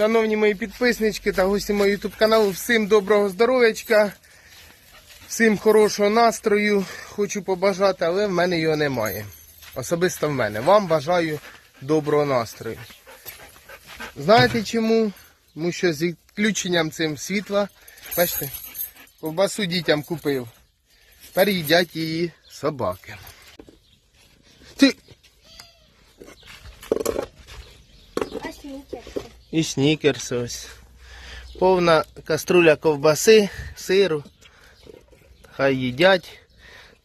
Шановні мої підписнички та гості мого ютуб каналу, всім доброго здоров'ячка, всім хорошого настрою. Хочу побажати, але в мене його немає. Особисто в мене. Вам бажаю доброго настрою. Знаєте чому? Тому що з відключенням цим світла, бачите, ковбасу дітям купив. Тепер їдять її собаки. Ти... І снікерс ось. Повна каструля ковбаси, сиру. Хай їдять,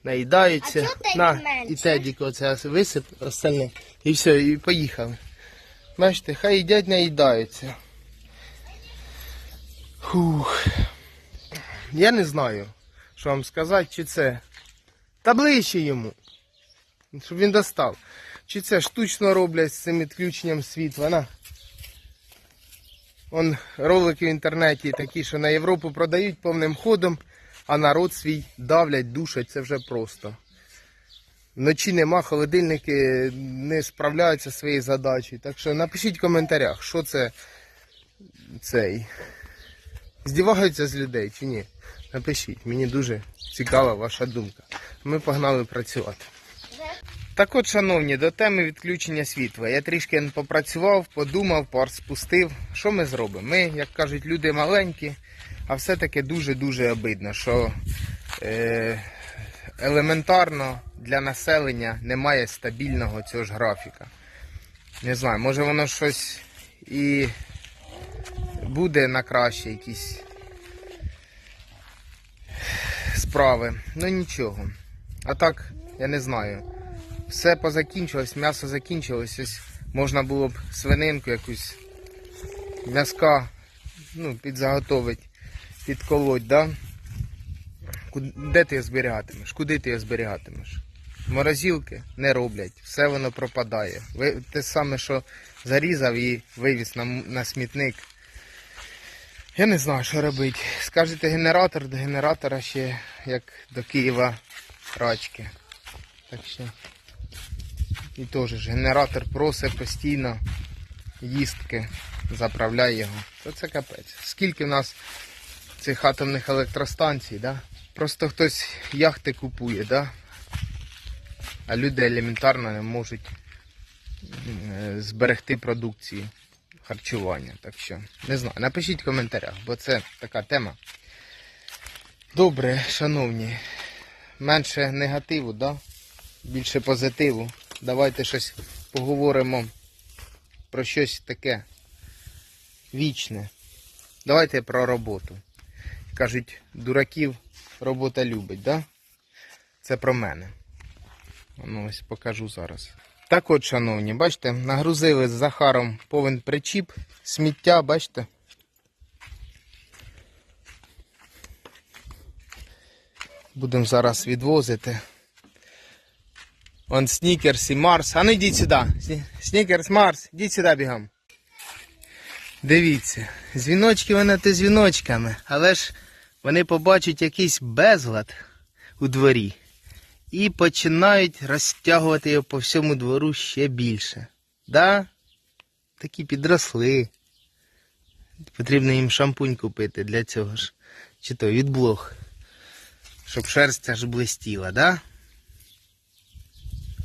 наїдаються. А На, і тедік оце висип остальне. І все, і поїхали. Бачите, хай їдять, наїдаються. Фух. Я не знаю, що вам сказати, чи це. Та ближче йому. Щоб він достав. Чи це штучно роблять з цим відключенням світла. На. Он ролики в інтернеті такі, що на Європу продають повним ходом, а народ свій давлять, душать, це вже просто. Вночі нема, холодильники не справляються своєю задачею. Так що напишіть в коментарях, що це цей. Здіваються з людей чи ні? Напишіть, мені дуже цікава ваша думка. Ми погнали працювати. Так от, шановні, до теми відключення світла. Я трішки попрацював, подумав, пар спустив. Що ми зробимо? Ми, як кажуть, люди маленькі, а все-таки дуже-дуже обидно, що е, елементарно для населення немає стабільного цього ж графіка. Не знаю, може воно щось і буде на краще якісь справи. Ну нічого. А так, я не знаю все позакінчилось, м'ясо закінчилось, ось можна було б свининку якусь м'яска ну, підзаготовити, підколоть, да? Де ти його зберігатимеш? Куди ти його зберігатимеш? Морозилки не роблять, все воно пропадає. Ви, те саме, що зарізав і вивіз на, на смітник. Я не знаю, що робити. Скажете генератор, до генератора ще як до Києва рачки. Так що. І теж ж генератор просить постійно їстки, заправляє його. То це капець. Скільки в нас цих атомних електростанцій, да? Просто хтось яхти купує, да? а люди елементарно не можуть е, зберегти продукцію харчування. Так що, не знаю, напишіть в коментарях, бо це така тема. Добре, шановні. Менше негативу, да? більше позитиву. Давайте щось поговоримо про щось таке вічне. Давайте про роботу. Кажуть, дураків робота любить, да? Це про мене. Ну, ось покажу зараз. Так от, шановні, бачите, нагрузили з Захаром повен причіп, сміття, бачите? Будемо зараз відвозити. Он Снікерс і Марс. А ну йдіть сюди. Снікерс, Марс, йдіть сюди бігом. Дивіться, дзвіночки вони то дзвіночками, але ж вони побачать якийсь безлад у дворі і починають розтягувати його по всьому двору ще більше. Да? Такі підросли. Потрібно їм шампунь купити для цього ж. Чи то від блох. Щоб шерсть аж блистіла, да?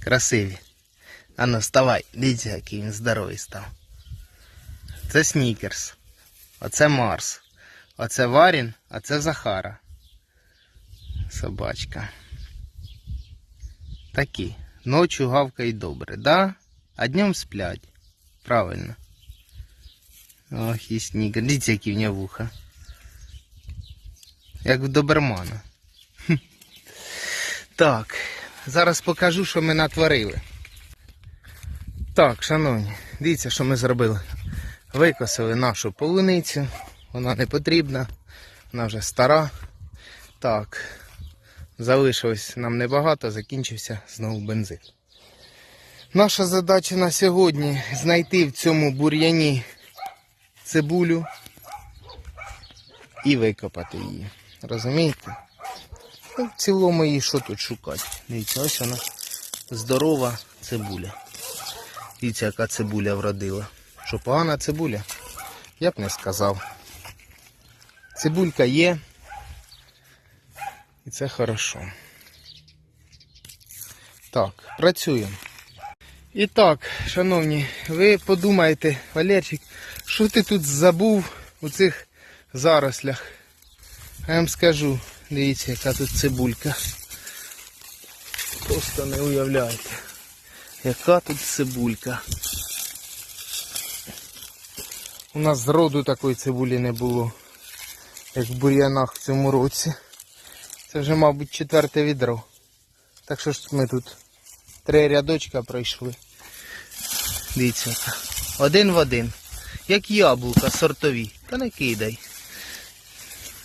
Красиві. Ану, вставай, дивіться, який він здоровий став. Це Снікерс. Оце Марс. Оце Варін, а це Захара. Собачка. Такі. Ночі гавкають добре, да? А днем сплять. Правильно. Ох, і Снікерс. Дивіться, які в нього вуха. Як в добермана. Так. Зараз покажу, що ми натворили. Так, шановні, дивіться, що ми зробили. Викосили нашу полуницю. Вона не потрібна, вона вже стара. Так, залишилось нам небагато, закінчився знову бензин. Наша задача на сьогодні знайти в цьому бур'яні цибулю і викопати її. Розумієте? В цілому її що тут шукати? Дивіться, ось вона здорова цибуля. Дивіться, яка цибуля вродила. Що погана цибуля? Я б не сказав. Цибулька є. І це хорошо. Так, працюємо. І так, шановні, ви подумаєте, Валерчик, що ти тут забув у цих зарослях? Я вам скажу, дивіться, яка тут цибулька. Просто не уявляєте, яка тут цибулька. У нас зроду такої цибулі не було, як в бур'янах в цьому році. Це вже, мабуть, четверте відро. Так що ж ми тут три рядочка пройшли. Дивіться, один в один. Як яблука сортові. Та не кидай.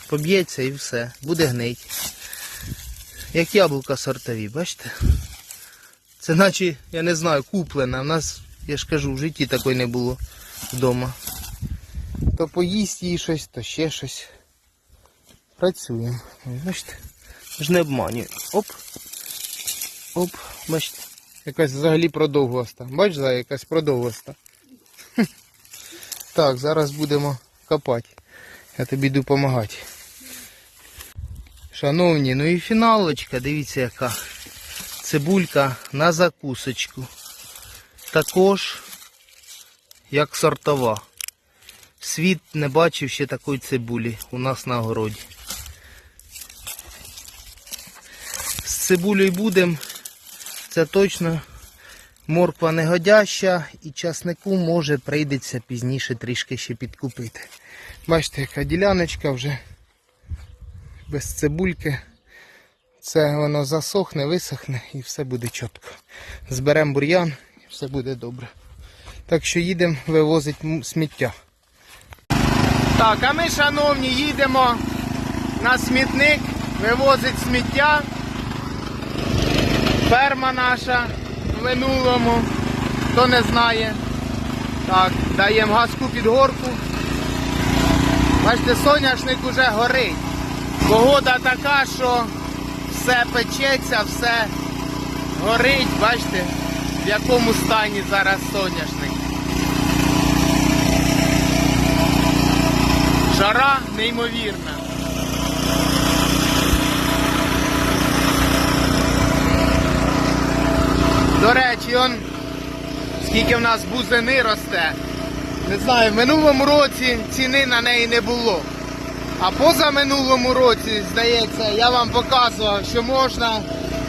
Поб'ється і все. Буде гнить. Як яблука сортові, бачите? Це наче, я не знаю, куплена. У нас, я ж кажу, в житті такої не було вдома. То поїсть їй щось, то ще щось. Працюємо. Бачите? Ж не обманюю. Оп. Оп, бачите. Якась взагалі продовгоста. Бач, за якась продовгоста. Так, зараз будемо копати. Я тобі йду допомагати. Шановні, ну і фіналочка, дивіться яка. Цибулька на закусочку. Також як сортова. Світ не бачив ще такої цибулі у нас на городі. З цибулею будемо. Це точно морква негодяща і часнику може прийдеться пізніше трішки ще підкупити. Бачите, яка діляночка вже без цибульки. Це воно засохне, висохне і все буде чітко. Зберемо бур'ян і все буде добре. Так що їдемо вивозити сміття. Так, а ми, шановні, їдемо на смітник, вивозить сміття. Ферма наша в минулому, хто не знає. Так, даємо газку під горку. Бачите, соняшник уже горить. Погода така, що все печеться, все горить. Бачите, в якому стані зараз соняшник. Жара неймовірна. До речі, он скільки в нас бузини росте. Не знаю, в минулому році ціни на неї не було. А позаминулому році, здається, я вам показував, що можна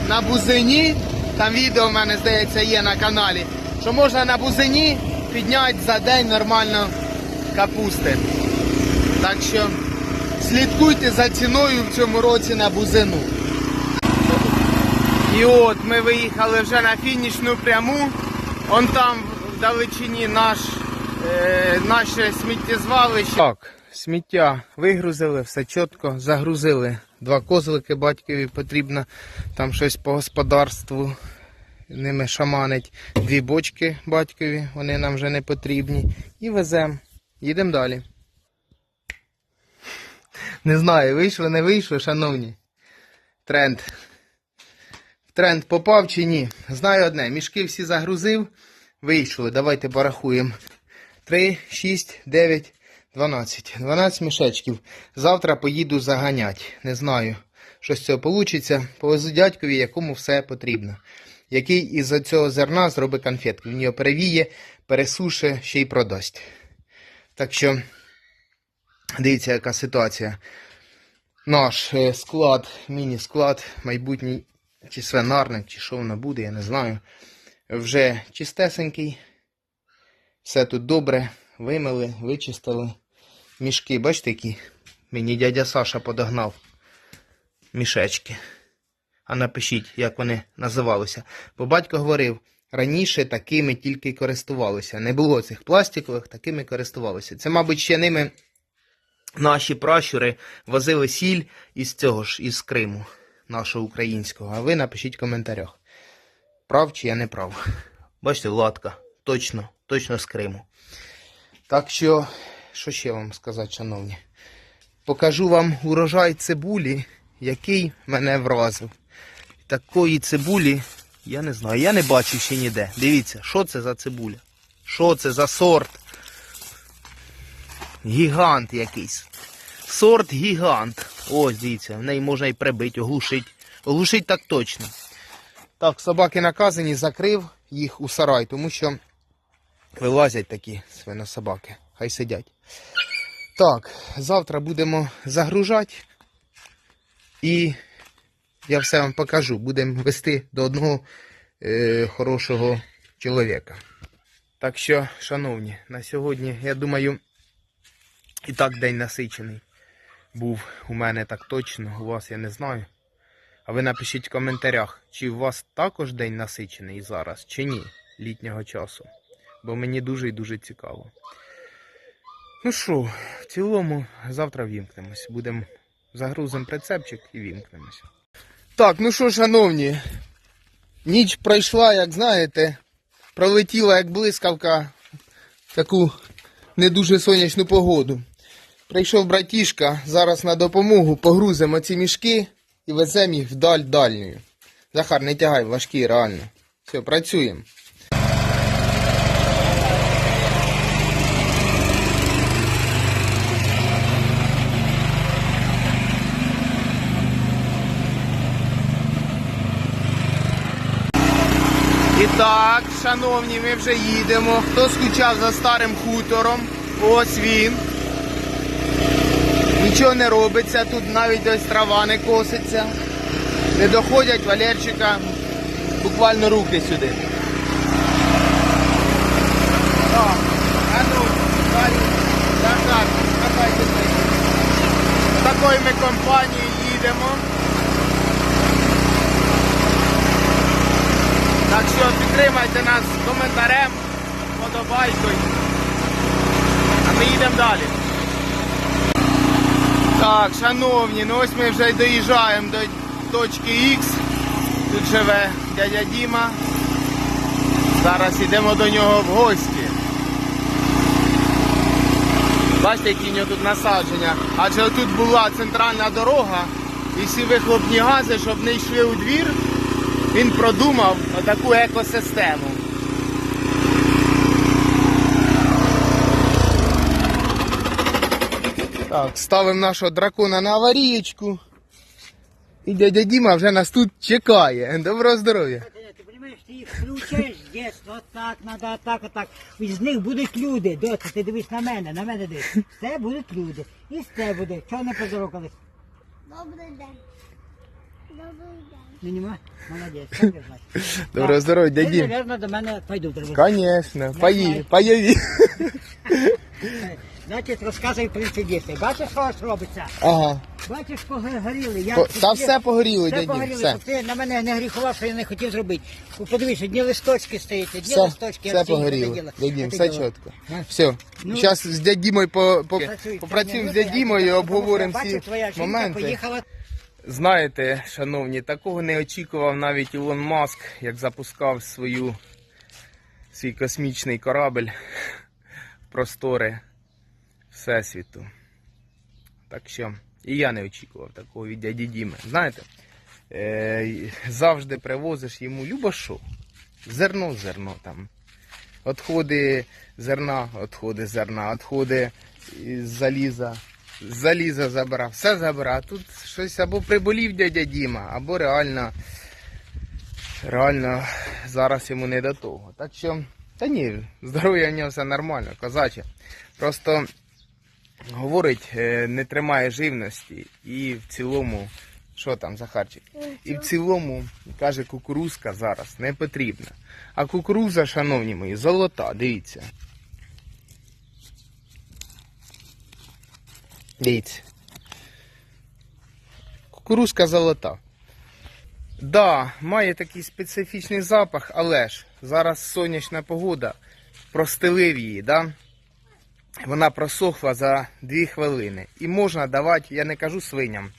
на бузині, там відео в мене, здається, є на каналі, що можна на бузині підняти за день нормально капусти. Так що слідкуйте за ціною в цьому році на бузину. І от ми виїхали вже на фінішну пряму. Он там в далечині наш, е, наше сміттєзвалище. Так, сміття вигрузили, все чітко, загрузили. Два козлики батькові потрібно там щось по господарству. Ними шаманить. Дві бочки батькові, вони нам вже не потрібні. І веземо. Їдемо далі. Не знаю, вийшло, не вийшло, шановні. Тренд. Тренд попав чи ні? Знаю одне. Мішки всі загрузив. Вийшли. Давайте порахуємо. 3, 6, 9, 12. 12 мішечків. Завтра поїду заганяти. Не знаю, що з цього вийде. Повезу дядькові, якому все потрібно. Який із цього зерна зробить конфетку. Він його перевіє, пересуше, ще й продасть. Так що, дивіться, яка ситуація. Наш е, склад, міні-склад, майбутній чи свинарник, чи що воно буде, я не знаю. Вже чистесенький. Все тут добре. Вимили, вичистили. Мішки, бачите, які мені дядя Саша подогнав. Мішечки. А напишіть, як вони називалися. Бо батько говорив, раніше такими тільки користувалися. Не було цих пластикових, такими користувалися. Це, мабуть, ще ними наші пращури возили сіль із цього ж, із Криму, нашого українського. А ви напишіть в коментарях. Прав чи я не прав. Бачите, латка. Точно, точно з Криму. Так що, що ще вам сказати, шановні? Покажу вам урожай цибулі, який мене вразив. Такої цибулі, я не знаю, я не бачив ще ніде. Дивіться, що це за цибуля? Що це за сорт? Гігант якийсь. Сорт гігант. Ось, дивіться, в неї можна і прибити, оглушити. Оглушить так точно. Так, собаки наказані, закрив їх у сарай, тому що вилазять такі свинособаки. Хай сидять. Так, завтра будемо загружати. І я все вам покажу. Будемо вести до одного е, хорошого чоловіка. Так що, шановні, на сьогодні, я думаю, і так день насичений був у мене так точно, у вас я не знаю. А ви напишіть в коментарях, чи у вас також день насичений зараз, чи ні, літнього часу. Бо мені дуже і дуже цікаво. Ну що, в цілому, завтра вімкнемось. Будемо загрузимо прицепчик і вімкнемось. Так, ну що, шановні, ніч пройшла, як знаєте, пролетіла як блискавка в таку не дуже сонячну погоду. Прийшов братішка, зараз на допомогу погрузимо ці мішки і веземо їх вдаль дальньою. Захар, не тягай важкі, реально. Все, працюємо. Так, шановні, ми вже їдемо. Хто скучав за старим хутором? Ось він. Нічого не робиться, тут навіть ось трава не коситься. Не доходять Валерчика буквально руки сюди. Так, а ну, далі. Так, так, давайте. Такою ми компанією їдемо. Так що підтримайте нас коментарем, подобайкою. А ми їдемо далі. Так, шановні, ну ось ми вже доїжджаємо до точки Х. Тут живе дядя Діма. Зараз йдемо до нього в гості. Бачите, які в нього тут насадження. Адже тут була центральна дорога і всі вихлопні гази, щоб не йшли у двір, він продумав таку екосистему. Так, ставимо нашого дракона на аварієчку. І дядя Діма вже нас тут чекає. Доброго здоров'я. Ти розумієш, ти їх включаєш з дійсно, отак, надо отак, отак. І з них будуть люди. Доця, ти дивись на мене, на мене дивись. Тебе будуть люди. І з тебе буде. Чого не поздоровкались? Добрий день. Ну нема? Молодець, так і. Доброго здоров'я, дядя Ти, Дім. мабуть, до мене пойду треба. Конечно, пої. Значить, розказуй принцидісти. Бачиш, що ось робиться? Ага. Бачиш, погоріли. Я По- Та все погоріло, Все дядя Дім, погоріли, все. щоб ти на мене не гріхував, що я не хотів зробити. Подивись, одні листочки стоять, одні Все, листочки. все а їх погоріло. Дім, Це все діло. чітко. Ну, Все, Ну, зараз з дядь Дімою по, по, Працюй, попрацюємо з це дядь Дімою, видно, обговоримо що всі твоя жінка моменти. поїхала Знаєте, шановні, такого не очікував навіть Ілон Маск, як запускав свою, свій космічний корабль в простори Всесвіту. Так що, і я не очікував такого від дяді Діми. Знаєте, е, завжди привозиш йому любо що. Зерно, зерно там. Отходи зерна, отходи зерна, отходи із заліза. З Заліза забирав, все забирав. Тут щось або приболів дядя Діма, або реально, реально зараз йому не до того. Так що, та ні, здоров'я в нього все нормально, козаче. Просто говорить, е, не тримає живності і в цілому, що там, Захарчик? І в цілому, каже, кукурузка зараз не потрібна. А кукуруза, шановні мої, золота, дивіться. Дивіться. Кукурузка золота. Да, має такий специфічний запах, але ж зараз сонячна погода, простелив її, да? Вона просохла за 2 хвилини. І можна давати, я не кажу свиням,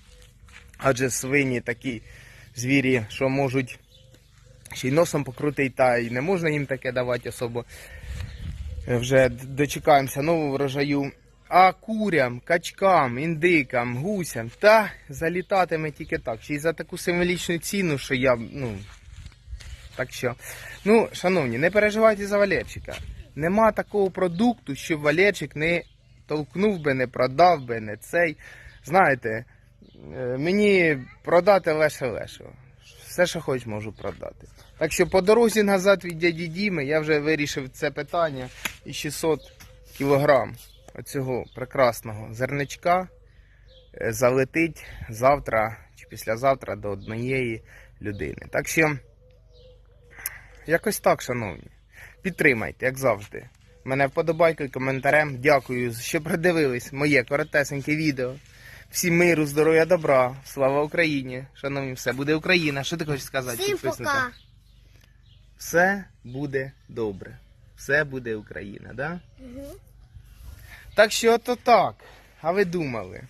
адже свині такі звірі, що можуть ще й носом покрутити, та й не можна їм таке давати особо. Вже дочекаємося нового врожаю. А курям, качкам, індикам, гусям, та залітатиме тільки так. Ще за таку символічну ціну, що я, ну. Так що. Ну, шановні, не переживайте за Валерчика. Нема такого продукту, щоб Валерчик не толкнув би, не продав би, не цей. Знаєте, е, мені продати леше леше. Все, що хоч, можу продати. Так що по дорозі назад від дяді Діми я вже вирішив це питання і 600 кілограм оцього прекрасного зерничка е, залетить завтра чи післязавтра до однієї людини. Так що, якось так, шановні. Підтримайте, як завжди. Мене вподобайкою, коментарем. Дякую, що придивились моє коротесеньке відео. Всім миру, здоров'я, добра. Слава Україні! Шановні, все буде Україна. Що ти хочеш сказати? Всім пока. Все буде добре. Все буде Україна, да? Угу. Так що то так. А ви думали?